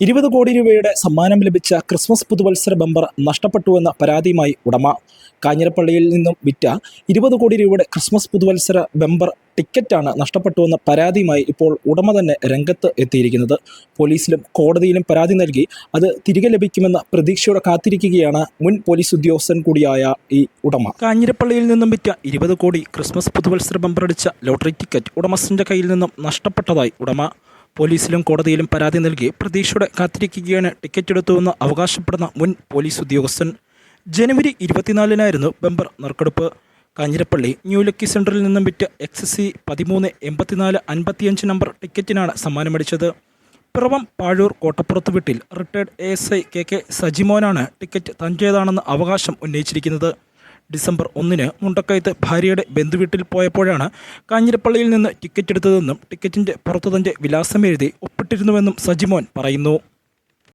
ഇരുപത് കോടി രൂപയുടെ സമ്മാനം ലഭിച്ച ക്രിസ്മസ് പുതുവത്സര ബമ്പർ നഷ്ടപ്പെട്ടുവെന്ന പരാതിയുമായി ഉടമ. കാഞ്ഞിരപ്പള്ളിയിൽ നിന്നും വിറ്റ ഇരുപത് കോടി രൂപയുടെ ക്രിസ്മസ് പുതുവത്സര ബമ്പർ ടിക്കറ്റാണ് നഷ്ടപ്പെട്ടുവെന്ന പരാതിയുമായി ഇപ്പോൾ ഉടമ തന്നെ രംഗത്ത് എത്തിയിരിക്കുന്നത്. പോലീസിലും കോടതിയിലും പരാതി നൽകി അത് തിരികെ ലഭിക്കുമെന്ന പ്രതീക്ഷയോടെ കാത്തിരിക്കുകയാണ് മുൻ പോലീസ് ഉദ്യോഗസ്ഥൻ കൂടിയായ ഈ ഉടമ. കാഞ്ഞിരപ്പള്ളിയിൽ നിന്നും വിറ്റ ഇരുപത് കോടി ക്രിസ്മസ് പുതുവത്സര ബമ്പർ അടിച്ച ലോട്ടറി ടിക്കറ്റ് ഉടമസ്ഥന്റെ കയ്യിൽ നിന്നും നഷ്ടപ്പെട്ടതായി ഉടമ. പോലീസിലും കോടതിയിലും പരാതി നൽകി പ്രതീക്ഷയോടെ കാത്തിരിക്കുകയാണ്. ടിക്കറ്റ് എടുത്തുവെന്ന് അവകാശപ്പെടുന്ന മുൻ പോലീസ് ഉദ്യോഗസ്ഥൻ. ജനുവരി ഇരുപത്തിനാലിനായിരുന്നു ബമ്പർ നറുക്കെടുപ്പ്. കാഞ്ഞിരപ്പള്ളി ന്യൂ ലക്കി സെന്ററിൽ നിന്നും വിറ്റ എക്സ് സി പതിമൂന്ന് എൺപത്തിനാല് അൻപത്തിയഞ്ച് നമ്പർ ടിക്കറ്റിനാണ് സമ്മാനമടിച്ചത്. പിറവം പാഴൂർ കോട്ടപ്പുറത്ത് വീട്ടിൽ retired A S I K K സജിമോനാണ് ticket തന്റേതാണെന്ന് അവകാശം ഉന്നയിച്ചിരിക്കുന്നത്. ഡിസംബർ ഒന്നിന് മുണ്ടക്കയത്ത് ഭാര്യയുടെ ബന്ധുവീട്ടിൽ പോയപ്പോഴാണ് കാഞ്ഞിരപ്പള്ളിയിൽ നിന്ന് ടിക്കറ്റ് എടുത്തതെന്നും ടിക്കറ്റിന്റെ പുറത്തു തന്റെ വിലാസം എഴുതി ഒപ്പിട്ടിരുന്നുവെന്നും സജിമോൻ പറയുന്നു.